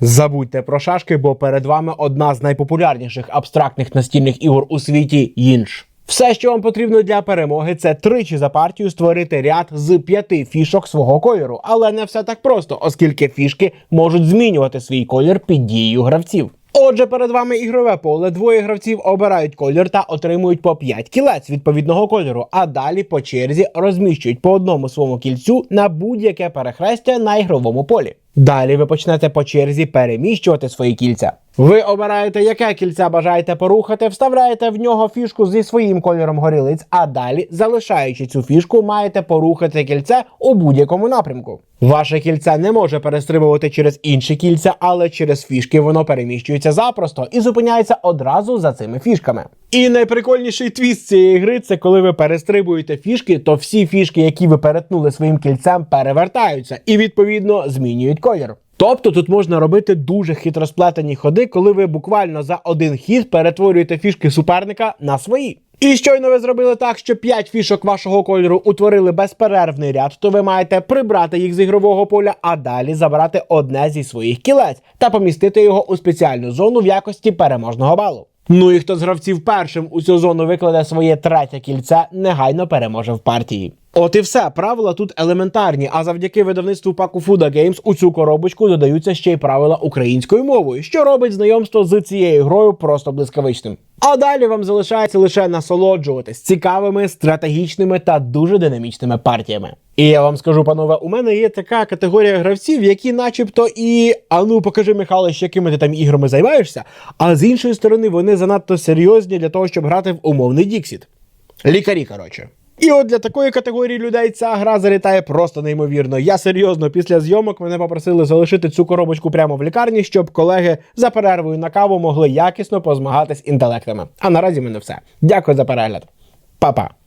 Забудьте про шашки, бо перед вами одна з найпопулярніших абстрактних настільних ігор у світі інш. Все, що вам потрібно для перемоги, це тричі за партію створити ряд з п'яти фішок свого кольору. Але не все так просто, оскільки фішки можуть змінювати свій колір під дією гравців. Отже, перед вами ігрове поле. Двоє гравців обирають колір та отримують по 5 кілець відповідного кольору, а далі по черзі розміщують по одному своєму кільцю на будь-яке перехрестя на ігровому полі. Далі ви почнете по черзі переміщувати свої кільця. Ви обираєте, яке кільця бажаєте порухати, вставляєте в нього фішку зі своїм кольором горілиць, а далі, залишаючи цю фішку, маєте порухати кільце у будь-якому напрямку. Ваше кільце не може перестрибувати через інші кільця, але через фішки воно переміщується запросто і зупиняється одразу за цими фішками. І найприкольніший твіст цієї гри це коли ви перестрибуєте фішки, то всі фішки, які ви перетнули своїм кільцем, перевертаються і відповідно змінюють колір. Тобто тут можна робити дуже хитросплетені ходи, коли ви буквально за один хід перетворюєте фішки суперника на свої. І щойно ви зробили так, що 5 фішок вашого кольору утворили безперервний ряд, то ви маєте прибрати їх з ігрового поля, а далі забрати одне зі своїх кілець та помістити його у спеціальну зону в якості переможного балу. Ну і хто з гравців першим у цю зону викладе своє третє кільце, негайно переможе в партії. От і все, правила тут елементарні, а завдяки видавництву паку Fuda Games у цю коробочку додаються ще й правила українською мовою, що робить знайомство з цією грою просто блискавичним. А далі вам залишається лише насолоджуватись цікавими, стратегічними та дуже динамічними партіями. І я вам скажу, панове, у мене є така категорія гравців, які, начебто, і а ну покажи, Михайлович, якими ти там іграми займаєшся. А з іншої сторони, вони занадто серйозні для того, щоб грати в умовний Діксіт. Лікарі, коротше. І от для такої категорії людей ця гра залітає просто неймовірно. Я серйозно після зйомок мене попросили залишити цю коробочку прямо в лікарні, щоб колеги за перервою на каву могли якісно позмагатись інтелектами. А наразі мене все. Дякую за перегляд. Па-па.